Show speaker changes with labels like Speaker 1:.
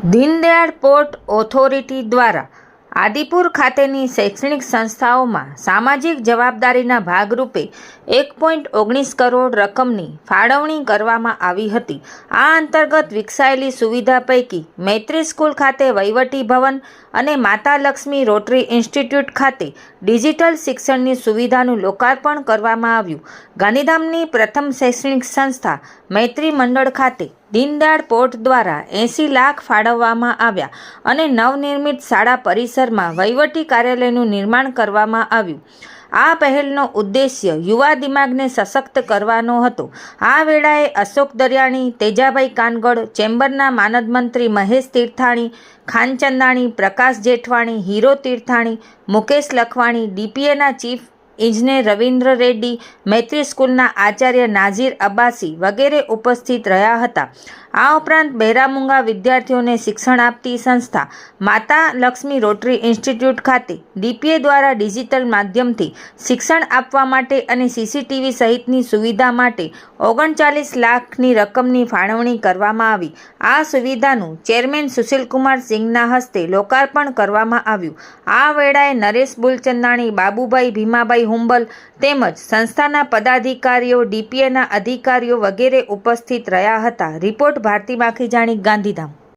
Speaker 1: Deendayal port authority દ્વારા આદિપુર ખાતેની શૈક્ષણિક સંસ્થાઓમાં સામાજિક જવાબદારીના ભાગરૂપે એક પોઈન્ટ ઓગણીસ કરોડ રકમની ફાળવણી કરવામાં આવી હતી. આ અંતર્ગત વિકસાયેલી સુવિધા પૈકી મૈત્રી સ્કૂલ ખાતે વહીવટી ભવન અને માતા લક્ષ્મી રોટરી ઇન્સ્ટિટ્યૂટ ખાતે ડિજિટલ શિક્ષણની સુવિધાનું લોકાર્પણ કરવામાં આવ્યું. ગાંધીધામની પ્રથમ શૈક્ષણિક સંસ્થા મૈત્રી મંડળ ખાતે દીનદયાળ પોર્ટ દ્વારા એંસી લાખ ફાળવવામાં આવ્યા અને નવનિર્મિત શાળા પરિસરમાં વહીવટી કાર્યાલયનું નિર્માણ કરવામાં આવ્યું. આ પહેલનો ઉદ્દેશ્ય યુવા દિમાગને સશક્ત કરવાનો હતો. આ વેળાએ અશોક દરિયાણી, તેજાભાઈ કાનગડ, ચેમ્બરના માનદ મંત્રી મહેશ તીર્થાણી, ખાનચંદાણી પ્રકાશ જેઠવાણી, હીરો તીર્થાણી, મુકેશ લખવાણી, ડીપીએના ચીફ ઇજનેર રવિન્દ્ર રેડ્ડી, મૈત્રી સ્કૂલના આચાર્ય નાઝીર અબ્બાસી વગેરે ઉપસ્થિત રહ્યા હતા. આ ઉપરાંત બહેરામુંગા વિદ્યાર્થીઓને શિક્ષણ આપતી સંસ્થા માતા લક્ષ્મી રોટરી ઇન્સ્ટિટ્યૂટ ખાતે ડીપીએ દ્વારા ડિજિટલ માધ્યમથી શિક્ષણ આપવા માટે અને સીસીટીવી સહિતની સુવિધા માટે ઓગણચાલીસ લાખની રકમની ફાળવણી કરવામાં આવી. આ સુવિધાનું ચેરમેન સુશીલકુમાર સિંઘના હસ્તે લોકાર્પણ કરવામાં આવ્યું. આ વેળાએ નરેશ બુલચંદાણી, બાબુભાઈ ભીમાભાઈ હુંબલ તેમજ સંસ્થાના પદાધિકારીઓ ડીપીએના અધિકારીઓ વગેરે ઉપસ્થિત રહ્યા હતા. રિપોર્ટ ભારતી માખીજાણી ગાંધીધામ.